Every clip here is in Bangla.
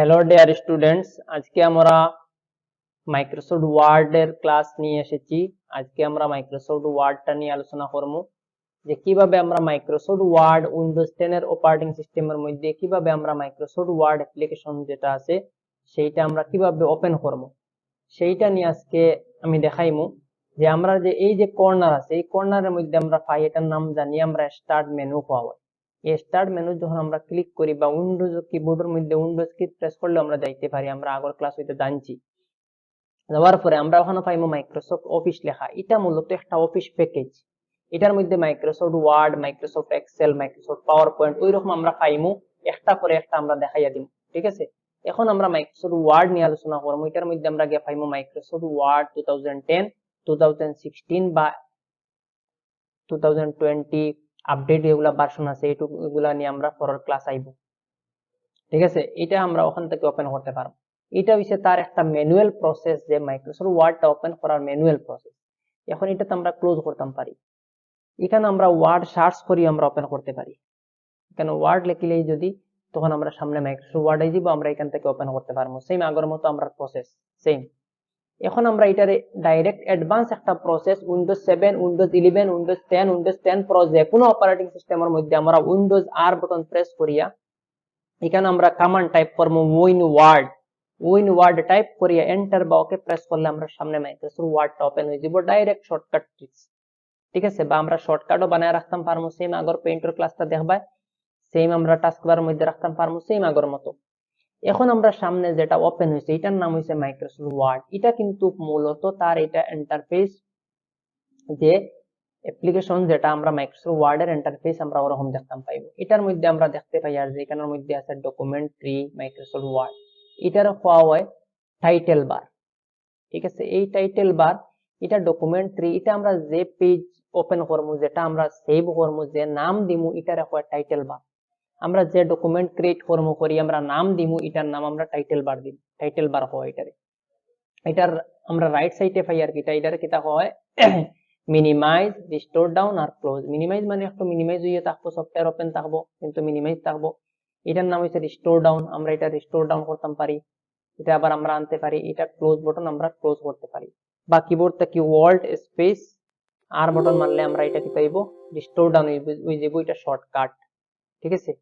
হ্যালো ডিয়ার স্টুডেন্টস আজকে আমরা মাইক্রোসফট ওয়ার্ড এর ক্লাস নিয়ে এসেছি। আজকে আমরা মাইক্রোসফট ওয়ার্ডটা নিয়ে আলোচনা করব। যে কীভাবে আমরা মাইক্রোসফট ওয়ার্ড উইন্ডোজ টেন এর অপারেটিং সিস্টেমের মধ্যে কীভাবে আমরা মাইক্রোসফট ওয়ার্ড অ্যাপ্লিকেশন যেটা আছে, সেইটা আমরা কীভাবে ওপেন করব, সেইটা নিয়ে আজকে আমি দেখাইমু। যে আমরা যে এই যে কর্নার আছে, এই কর্নারের মধ্যে আমরা পাই এটার নাম জানি, আমরা স্টার্ট মেনু পাওয়া স্টার্ট মেনু যখন আমরা ক্লিক করি বা উইন্ডোজ কিবোর্ডের মধ্যে উইন্ডোজ কি প্রেস করলে আমরা যাইতে পারি, আমরা আগর ক্লাস হইতে জানছি। যাওয়ার পরে আমরা ওখানে পাইমু মাইক্রোসফট অফিস লেখা। এটা মূলত একটা অফিস প্যাকেজ এটার মধ্যে Microsoft Word Microsoft Excel Microsoft PowerPoint ওই রকম আমরা পাইমু। একটা পরে একটা আমরা দেখাইয়া দিব ঠিক আছে? এখন আমরা মাইক্রোসফট ওয়ার্ড নিয়ে আলোচনা করব এটার মধ্যে আমরা গিয়ে পাইমু Microsoft Word two thousand ten two thousand sixteen বা টু থাউজেন্ড টোয়েন্টি আপডেট যেগুলা ভার্সন আছে এইটুকু এগুলা নিয়ে আমরা পরের ক্লাস আইব। ঠিক আছে? এটা আমরা ওখান থেকে ওপেন করতে পারব। এটা হচ্ছে তার একটা ম্যানুয়াল প্রসেস যে মাইক্রোসফট ওয়ার্ডটা ওপেন করার ম্যানুয়াল প্রসেস এখন এটাতে আমরা ক্লোজ করতাম পারি। এখানে আমরা ওয়ার্ড সার্চ করি আমরা ওপেন করতে পারি। এখানে ওয়ার্ড লিখলেই যদি তখন আমরা সামনে মাইক্রোসফট ওয়ার্ডে দিব, আমরা এখান থেকে ওপেন করতে পারব। সেম আগের মতো আমরা প্রসেস সেম এখন আমরা এটারে ডাইরেক্ট অ্যাডভান্স একটা process Windows seven Windows eleven Windows ten Windows ten pro যে কোনো অপারেটিং সিস্টেমের মধ্যে আমরা উইন্ডোজ আর বটন প্রেস করিয়া, এখানে আমরা কমান্ড টাইপ করব win word win word type করিয়া এন্টার বা ওকে প্রেস করলে আমরা সামনে মাইক্রোসফট ওয়ার্ডটা ওপেন হয়ে যাব। ডাইরেক্ট শর্টকাট ট্রিক্স ঠিক আছে? বা আমরা শর্টকাটও বানায় রাখতাম পারব সেম আগর পেইন্টার ক্লাসটা দেখবাই সেম আমরা টাস্ক বারের মধ্যে রাখতাম পারব সেম আগর মতো। এখন আমরা সামনে যেটা ওপেন হয়েছে, এটার নাম হয়েছে মাইক্রোসফট ওয়ার্ড এটা কিন্তু মূলত তার এটা ইন্টারফেস যে অ্যাপ্লিকেশন যেটা আমরা মাইক্রোসফট ওয়ার্ডের ইন্টারফেস আমরা ওরকম দেখতাম পাইব। এটার মধ্যে আমরা দেখতে পাই আর যে এখানের মধ্যে আছে ডকুমেন্ট ট্রি মাইক্রোসফট ওয়ার্ড এটার হওয়া হয় টাইটেল বার ঠিক আছে? এই টাইটেল বার এটা ডকুমেন্ট ট্রি এটা আমরা যে পেজ ওপেন করব যেটা আমরা সেভ করব যে নাম দিমু, এটার হয় টাইটেল বার আমরা যে ডকুমেন্ট ক্রিয়েট করব করি, আমরা নাম দিমু এটার নাম আমরা টাইটেল বার দিই টাইটেল বার হয় এটারে। এটার আমরা রাইট সাইডে পাই আর কি এটা এটার কিতা হয়? মিনিমাইজ রিস্টোর ডাউন আর ক্লোজ মিনিমাইজ মানে একটু মিনিমাইজ হইয়া থাকব সফটওয়্যার ওপেন থাকব, কিন্তু মিনিমাইজ থাকব। এটার নাম হচ্ছে রিস্টোর ডাউন আমরা এটা রিস্টোর ডাউন করতাম পারি। এটা আবার আমরা আনতে পারি, এটা ক্লোজ বটন আমরা ক্লোজ করতে পারি। বা কিবোর্ড থেকে ওয়ার্ল্ড স্পেস আর বটন মারলে আমরা এটা কি পাইবো রিস্টোর ডাউন হয়ে যাব এটা শর্টকাট ঠিক আছে?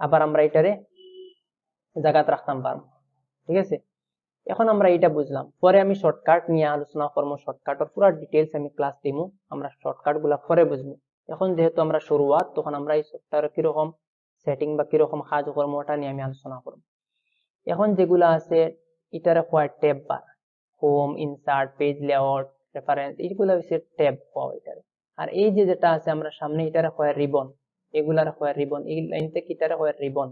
আবার আমরা এটারে জায়গাত রাখতাম পারব ঠিক আছে? এখন আমরা এটা বুঝলাম। পরে আমি শর্টকাট নিয়ে আলোচনা করব শর্টকাটের পুরো ডিটেলস আমি ক্লাস দিমু, আমরা শর্টকাটগুলা পরে বুঝব। এখন যেহেতু আমরা শুরুয়াত, তখন আমরা এই সফটওয়্যার কীরকম সেটিং বা কীরকম কাজ করব, ওটা নিয়ে আমি আলোচনা করব। এখন যেগুলা আছে, এটারে হয় tab bar. Home insert page layout reference এইগুলা হচ্ছে ট্যাব পাওয়া এটারে। আর এই যে যেটা আছে, আমরা সামনে এটারে হয় রিবন এগুলার হয় রিবন এই লাইন থেকে এটারে হয় রিবন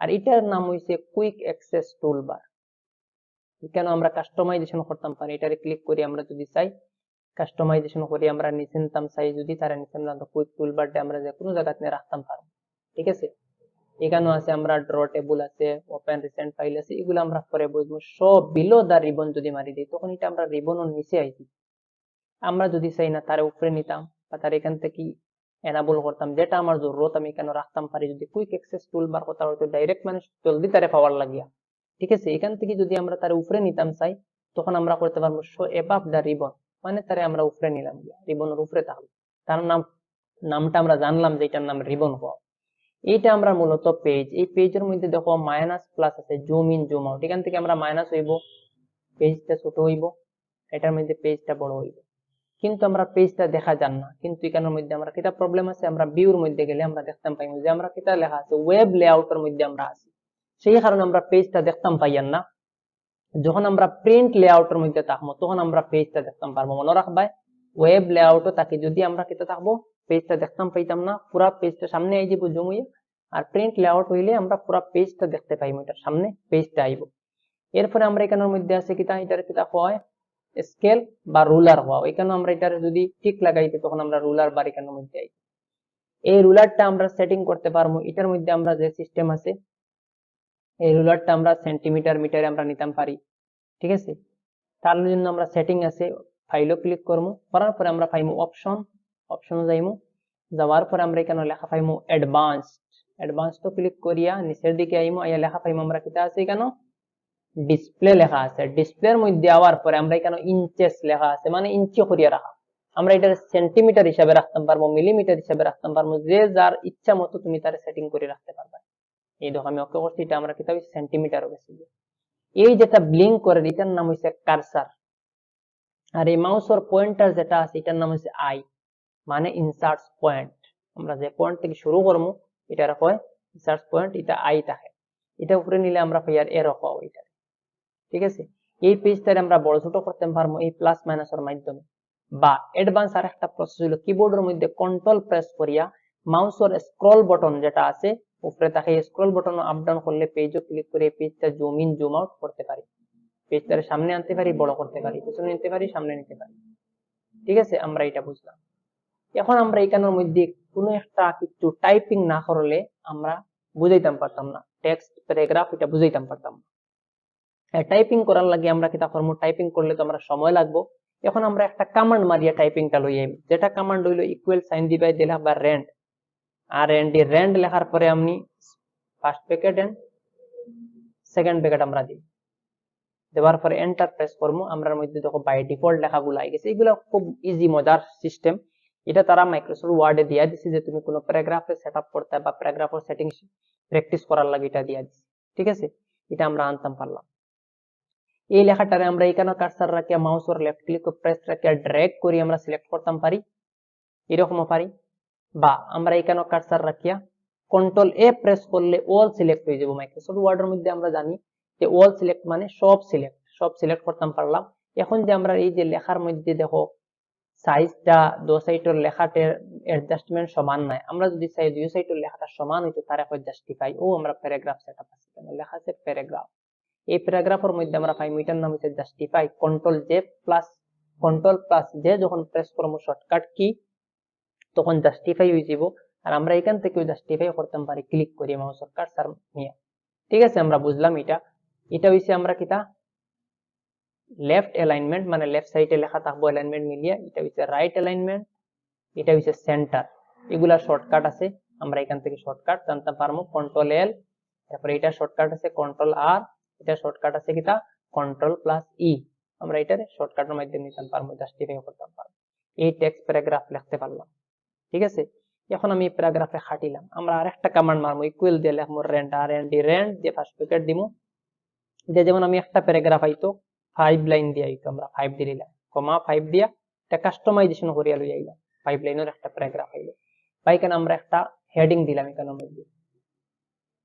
আর এটার নাম হইছে কুইক অ্যাক্সেস টুল বার কেন আমরা কাস্টমাইজেশন করতাম পারি? এটারে ক্লিক করি আমরা যদি চাই কাস্টমাইজেশন করি আমরা নিচে নিতাম, চাই যদি তারা নিচে নিতাম কুইক টুল বারটা আমরা যে কোনো জায়গাতে রাখতাম পারব। ঠিক আছে? এখানেও আছে আমরা ড্র টেবল আছে ওপেন রিসেন্ট ফাইল আছে, এগুলো আমরা পরে বুঝব সব বিলো দা রিবন যদি মারি দিই, তখন এটা আমরা রিবনের নিচে আইছি। আমরা যদি চাই না তার উপরে নিতাম, বা তার এখান থেকে এনাবল করতাম, যেটা আমার জরুরত, আমি কেন রাখতাম পারি? যদি কুইক অ্যাক্সেস টুল বার কথা হয়তো ডাইরেক্ট মানে জলদি তারে পাওয়ার লাগিয়া। ঠিক আছে? এখান থেকে যদি আমরা তার উপরে নিতাম চাই, তখন আমরা করতে পারব শো এবাব দা রিবন মানে তারে আমরা উপরে নিলাম গিয়া রিবনের উপরে থাকব তার নাম, নামটা আমরা জানলাম যে এটার নাম রিবন হওয়া। এইটা আমরা মূলত পেজ এই পেজের মধ্যে দেখো মাইনাস প্লাস আছে জুম ইন জুম আউট এখান থেকে আমরা মাইনাস হইব পেজটা ছোট হইব, এটার মধ্যে পেজটা বড় হইব। কিন্তু আমরা পেজটা দেখা যান না। কিন্তু এখানের মধ্যে আমরা কিতা প্রবলেম আছে? আমরা ভিউর মধ্যে গেলে আমরা দেখতাম পাই যে আমরা কিতা লেখা আছে? ওয়েব লেআউটের মধ্যে আমরা আছি। সেই কারণে আমরা পেজটা দেখতাম পাইয়ান না। যখন আমরা প্রিন্ট লেআউটের মধ্যে থাকব তখন আমরা পেজটা দেখতাম পারব মনে রাখবাই ওয়েব লেআউটও তাকে যদি আমরা কিতা থাকব পেজটা দেখতাম পাইতাম না। পুরা পেজটা সামনে আই যাব জমুয়ে আর প্রিন্ট লেআউট হইলে আমরা পুরা পেজটা দেখতে পাইবো এটার সামনে পেজটা আইব। এরপরে আমরা এখানের মধ্যে আছে কিতা? এটার কিতা হয়? স্কেল বা রুলার হওয়া। এখানে আমরা এটার যদি ঠিক লাগাইতে তখন আমরা রুলার বার এখানের মধ্যে আই। এই রুলারটা আমরা সেটিং করতে পারব। এটার মধ্যে আমরা যে সিস্টেম আছে, এই রুলারটা আমরা সেন্টিমিটার মিটারে আমরা নিতাম পারি। ঠিক আছে? তার জন্য আমরা সেটিং আছে ফাইলও ক্লিক করব। করার পরে আমরা পাইমু অপশন অপশনও যাইমু। যাওয়ার পরে আমরা এখানে লেখা পাইমু অ্যাডভান্সড অ্যাডভান্স তো ক্লিক করিয়া নিচের দিকে আইমো। আইয়া লেখা পাইমো আমরা কিতা আছে কেন ডিসপ্লে লেখা আছে। ডিসপ্লের মধ্যে আওয়ার পরে আমরা এখানে ইঞ্চেস লেখা আছে মানে ইঞ্চি করিয়া রাখা। আমরা এটা সেন্টিমিটার হিসাবে রাখতে পারব মিলিমিটার হিসাবে রাখতে পারব, যে যার ইচ্ছা মতো তুমি তার সেটিং করে রাখতে পারবে। এই দেখো, আমি ওকে করছি এটা আমরা কিতাব সেন্টিমিটার গেছি এই যেটা ব্লিঙ্ক করে, এটার নাম হচ্ছে কারসার আর এই মাউসের পয়েন্টার যেটা আছে, এটার নাম হচ্ছে আই মানে ইনসার্টস পয়েন্ট আমরা যে পয়েন্ট থেকে শুরু করব, এটার কয়? ইনসার্টস পয়েন্ট এটা আই থাকে। এটা উপরে নিলে আমরা পাইয়ার এর পাবো এটা ঠিক আছে? এই পেজটারে আমরা বড় ছোট করতে পারব এই প্লাস মাইনাসের মাধ্যমে। বা অ্যাডভান্স আর একটা প্রসেস হলো কিবোর্ডের মধ্যে কন্ট্রোল প্রেস করিয়া মাউসের স্ক্রল বটন যেটা আছে, উপরে তাকে স্ক্রল বটন আপ ডাউন করলে পেজও ক্লিক করে পেজটা জুম ইন জুম আউট করতে পারি। পেজটার সামনে আনতে পারি, বড় করতে পারি, পিছনে নিতে পারি, সামনে নিতে পারি। ঠিক আছে? আমরা এটা বুঝলাম। এখন আমরা এখানের মধ্যে কোনো একটা কিছু টাইপিং না করলে আমরা বুঝাইতাম পারতাম না। টেক্সট প্যারাগ্রাফ এটা বুঝাইতাম পারতাম না। টাইপিং করার লাগে আমরা কিতা করব টাইপিং করলে তো আমরা সময় লাগবো। এখন আমরা একটা কমান্ড মারিয়া টাইপিংটা লই আইম। যেটা কমান্ড হইল ইকুয়াল সাইন দিবাই দিলা বা র্যান্ড আর এন্ড র্যান্ড লেখার পরে আমি first bracket and second bracket আমরা দিই। দেওয়ার পরে এন্টার প্রেস করব। আমরা মধ্যে দেখো বাই ডিফল্ট লেখাগুলো আই গেছে। এগুলো খুব ইজি মজার সিস্টেম এটা তারা মাইক্রোসফট ওয়ার্ডে দিয়া দিছে যে তুমি কোনো প্যারাগ্রাফে সেট আপ করতে বা প্যারাগ্রাফের সেটিংস প্র্যাকটিস করার লাগে এটা দিয়া দিছে। ঠিক আছে? এটা আমরা আনতাম পারলাম। এই লেখাটারে আমরা এখানে কার্সার রাখিয়া মাউসের লেফট ক্লিক প্রেস রাখিয়া ড্র্যাগ করি আমরা সিলেক্ট করতাম পারি এরকমও পারি বা আমরা এখানে কার্সার রাখিয়া কন্ট্রোল এ প্রেস করলে অল সিলেক্ট হয়ে যাব মাইক্রোসফট ওয়ার্ডের মধ্যে আমরা জানি যে অল সিলেক্ট মানে সব সিলেক্ট সব সিলেক্ট করতাম পারলাম এখন যে আমরা এই যে লেখার মধ্যে দেখো সাইজটা দো সাইডের লেখাটার অ্যাডজাস্টমেন্ট সমান নাই আমরা যদি চাই দুই সাইডের লেখাটা সমান হইতো তার এখন জাস্টিফাই ও আমরা প্যারাগ্রাফ সেটআপ আছে কেন লেখা আছে প্যারাগ্রাফ এই প্যারাগ্রাফের মধ্যে আমরা পাই মিটার নাম হচ্ছে justify control J plus control plus J যখন প্রেস করব শর্টকাট কি তখন জাস্টিফাই হয়ে যাব। আর আমরা এখান থেকে জাস্টিফাই করতে পারি ক্লিক করি মাউসের কার্সার নিয়ে। ঠিক আছে, আমরা বুঝলাম এটা। এটা হইছে আমরা কিতা? লেফট অ্যালাইনমেন্ট মানে লেফট সাইডে লেখা থাকব অ্যালাইনমেন্ট মিলিয়ে। এটা হচ্ছে রাইট অ্যালাইনমেন্ট এটা হচ্ছে সেন্টার এগুলা শর্টকাট আছে, আমরা এখান থেকে শর্টকাট জানতে পারব। কন্ট্রোল এল তারপরে এটা শর্টকাট আছে কন্ট্রোল আর এটা শর্টকাট আছে কিতা কন্ট্রোল প্লাস ই আমরা এটার শর্টকাটের মাধ্যমে নিতে পারব জাস্টিফাই করতে পারব এই টেক্সট প্যারাগ্রাফ লিখতে পারলাম। ঠিক আছে? এখন আমি প্যারাগ্রাফে খাটিলাম। আমরা আরেকটা কমান্ড মারবো ইকুয়াল দিয়ে লিখব rand R N D rand দিয়ে ফার্স্ট প্যাকেট দিমু যে যেমন আমি একটা প্যারাগ্রাফ আইতো ফাইভ লাইন দিয়ে আইতো, আমরা ফাইভ দিয়ে দিলাম কমা ফাইভ দিয়া এটা কাস্টমাইজেশন করিয়া লই আইলাম। ফাইভ লাইনের একটা প্যারাগ্রাফ আইলো। বা এখানে আমরা একটা হেডিং দিলাম এখানের মধ্যে।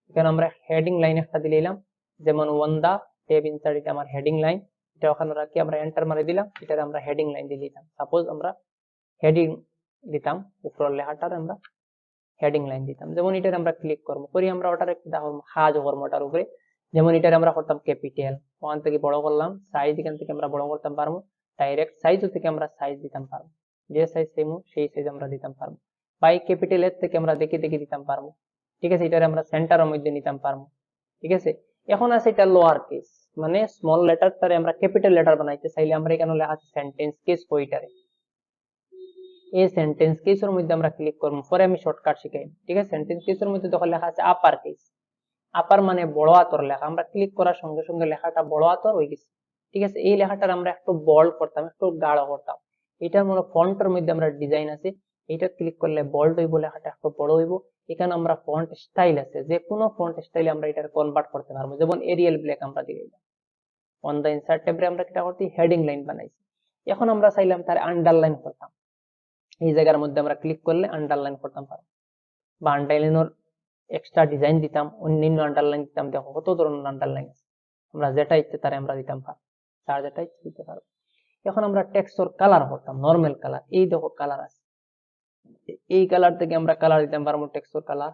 এখানে আমরা হেডিং লাইন একটা দিলাম যেমন ওয়ান দা টেব ইনসার্ট আমার হেডিং লাইন এটা ওখানে রাখি, আমরা এন্টার মারি দিলাম এটার আমরা হেডিং লাইন দিয়ে দিলাম সাপোজ আমরা হেডিং দিতাম, উপরের লেখাটার আমরা হেডিং লাইন দিতাম। যেমন এটার আমরা ক্লিক করব, করি আমরা ওটার একটা হাজ করব ওটার উপরে। যেমন এটার আমরা করতাম ক্যাপিটাল ওখান থেকে বড় করলাম সাইজ এখান থেকে আমরা বড় করতাম পারব ডাইরেক্ট সাইজ থেকে আমরা সাইজ দিতাম পারব। যে সাইজ সেমু সেই সাইজ আমরা দিতাম পারব। বাই ক্যাপিটাল এর থেকে আমরা দেখে দেখে দিতাম পারব। ঠিক আছে, এটার আমরা সেন্টারের মধ্যে নিতাম পারব। ঠিক আছে? এখন আছে এটা লোয়ার কেস মানে স্মল লেটারটারে আমরা ক্যাপিটাল লেটার বানাইতে চাইলে আমরা এখানে লেখা আছে সেন্টেন্স কেস ওইটারে এই সেন্টেন্স কেসের মধ্যে আমরা ক্লিক করব। পরে আমি শর্টকাট শিখাই ঠিক আছে? সেন্টেন্স কেসের মধ্যে তখন লেখা আছে আপার কেস আপার মানে বড় আতর লেখা। আমরা ক্লিক করার সঙ্গে সঙ্গে লেখাটা বড় আতর হয়ে গেছে। ঠিক আছে? এই লেখাটার আমরা একটু বল্ড করতাম, একটু গাঢ় করতাম। এটার মনে ফন্টের মধ্যে আমরা ডিজাইন আছে। এটা ক্লিক করলে বল্ড হইব, লেখাটা একটু বড় হইব। এখানে আমরা ফন্ট স্টাইল আছে, যে কোনো ফন্ট স্টাইলে আমরা এটা কনভার্ট করতে পারব। যেমন এরিয়াল ব্ল্যাক আমরা দিয়ে দিলাম। অন দ্য ইনসার্ট ট্যাবে আমরা কিটা করতে হেডিং লাইন বানাইছি। এখন আমরা চাইলাম তার আন্ডারলাইন করতাম। এই জায়গার মধ্যে আমরা ক্লিক করলে আন্ডারলাইন করতাম পারব। বা আন্ডারলাইনের এক্সট্রা ডিজাইন দিতাম, অন্যান্য আন্ডারলাইন দিতাম। দেখো কত ধরনের আন্ডারলাইন আছে। আমরা যেটা ইচ্ছে তারে আমরা দিতাম পারব। তার যেটা ইচ্ছে দিতে পারব। এখন আমরা টেক্সটর কালার করতাম নর্মাল কালার এই দেখো কালার আছে। এই কালার থেকে আমরা কালার দিতাম পারব টেক্সটর কালার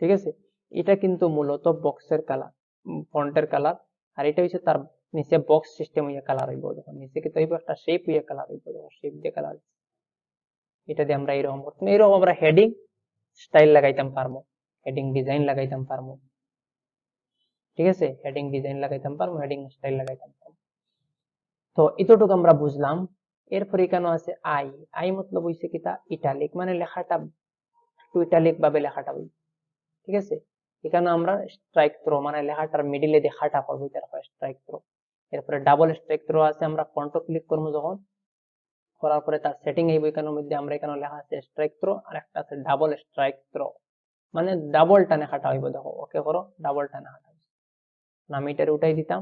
ঠিক আছে? এটা কিন্তু মূলত বক্সের কালার ফন্টের কালার আর এটা হচ্ছে তার নিচে বক্স সিস্টেম হইয়া কালার হইব, যখন নিচে কি হইব একটা শেপ হইয়া কালার হইব, যখন শেপ দিয়ে কালার এটা দিয়ে আমরা এইরকম করতাম এইরকম আমরা হেডিং স্টাইল লাগাইতাম পারব হেডিং ডিজাইন লাগাইতাম পারব। ঠিক আছে? হেডিং ডিজাইন লাগাইতাম পারব হেডিং স্টাইল লাগাইতাম তো এতটুকু আমরা বুঝলাম। এরপরে কেন আছে আই। আই মতলব হইছে কিতা ইটালিক মানে লেখাটা একটু ইটালিক ভাবে লেখাটা হইব ঠিক আছে? এখানে আমরা স্ট্রাইক থ্রো মানে লেখাটার মিডিলে দিয়ে হাঁটা করব স্ট্রাইক থ্রো এরপরে ডাবল স্ট্রাইক থ্রো আছে, আমরা কন্ট্রো ক্লিক করব যখন। করার পরে তার সেটিং এই এখানের মধ্যে আমরা এখানে লেখা আছে স্ট্রাইক থ্রো আর একটা আছে ডাবল স্ট্রাইক থ্রো মানে ডাবল টানে হাঁটা হইব, দেখো, ওকে করো ডাবল টানে। না আমি এটার উঠাই দিতাম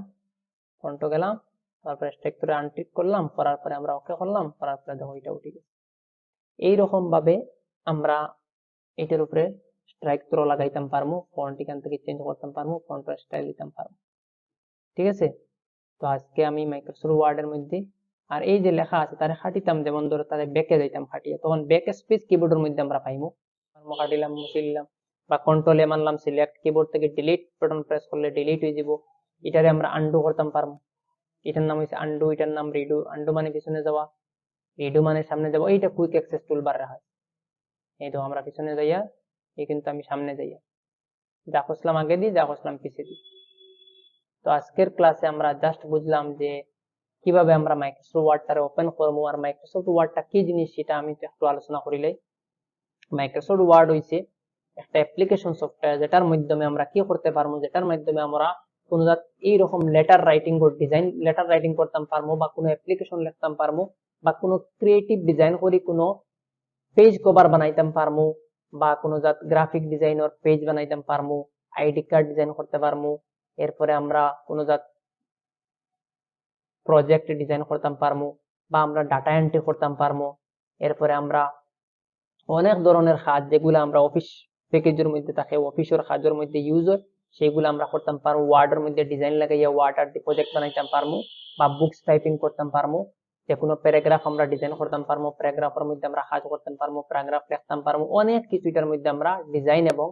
কন্ট্রো গেলাম। তারপরে স্ট্রাইক থ্রো আনটিক করলাম, করার পরে আমরা ওকে করলাম, করার পরে দেখো এটা উঠে গেছে। এইরকম ভাবে আমরা এটার উপরে স্ট্রাইক থ্রো লাগাইতাম পারমু ফন্ট এখান থেকে চেঞ্জ করতাম পারমু ফন্ট স্টাইল দিতাম পারমু। ঠিক আছে? তো আজকে আমি মাইক্রোসফট ওয়ার্ডের মধ্যে, আর এই যে লেখা আছে তারে খাটিতাম, যেমন ধরো তারে ব্যাকে যাইতাম খাটিয়ে, তখন ব্যাক স্পেস কিবোর্ডের মধ্যে আমরা পাইমু। আমরা খাটিলাম মুছিলাম বা কন্ট্রোল এ মানলাম সিলেক্ট কিবোর্ড থেকে ডিলিট বাটন প্রেস করলে ডিলিট হয়ে যাব। এটারে আমরা আন্ডু করতাম পারমু। এটার নাম হচ্ছে আন্ডু এটার নাম রিডু আন্ডু মানে পিছনে যাওয়া রিডু মানে সামনে যাওয়া, এইটা কুইক অ্যাক্সেস টুলবার রাখা এই তো আমরা পিছনে যাইয়া, এই কিন্তু আমি সামনে যাইয়া। যা খুঁজলাম আগে দিই যা খুঁজলাম পিছিয়ে দিই তো আজকের ক্লাসে আমরা জাস্ট বুঝলাম যে কীভাবে আমরা মাইক্রোসফট ওয়ার্ডটারে ওপেন করব আর মাইক্রোসফট ওয়ার্ডটা কি জিনিস সেটা আমি একটু আলোচনা করিলে মাইক্রোসফট ওয়ার্ড হইছে একটা অ্যাপ্লিকেশন সফটওয়্যার যেটার মাধ্যমে আমরা কি করতে পারব, যেটার মাধ্যমে আমরা কোনো জাত এইরকম letter writing design letter writing করতাম পারব বা কোনো অ্যাপ্লিকেশন লিখতাম পারব বা কোনো ক্রিয়েটিভ ডিজাইন করি কোনো পেজ কভার বানাইতাম পারমু বা কোনো জাত গ্রাফিক ডিজাইনের পেজ বানাইতাম পারমু আইডি কার্ড ডিজাইন করতে পারমু, এরপরে আমরা কোনো জাত প্রজেক্ট ডিজাইন করতাম পারমু বা আমরা ডাটা এন্ট্রি করতাম পারমু, এরপরে আমরা অনেক ধরনের কাজ যেগুলো আমরা অফিস প্যাকেজের মধ্যে থাকে অফিসের কাজের মধ্যে ইউজ হয় সেগুলো আমরা করতাম পারব। ওয়ার্ডের মধ্যে ডিজাইন লাগাইয়া ওয়ার্ডার প্রজেক্ট বানাইতাম পারমু বা বুকস টাইপিং করতাম পারমু যে কোনো প্যারাগ্রাফ আমরা ডিজাইন করতাম পারব প্যারাগ্রাফের মধ্যে আমরা কাজ করতাম পারব প্যারাগ্রাফ লিখতাম পারব, অনেক কিছু এটার মধ্যে আমরা ডিজাইন এবং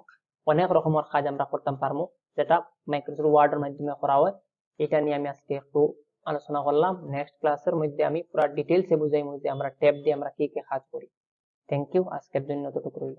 অনেক রকমের কাজ আমরা করতাম পারব, যেটা মাইক্রোসফট ওয়ার্ডের মাধ্যমে করা হয়। এটা নিয়ে আমি আজকে একটু আলোচনা করলাম। নেক্সট ক্লাসের মধ্যে আমি পুরো ডিটেলসে বুঝাই, মধ্যে আমরা ট্যাব দিয়ে আমরা কি কি কাজ করি। থ্যাংক ইউ আজকের জন্য ততটুকু রইল।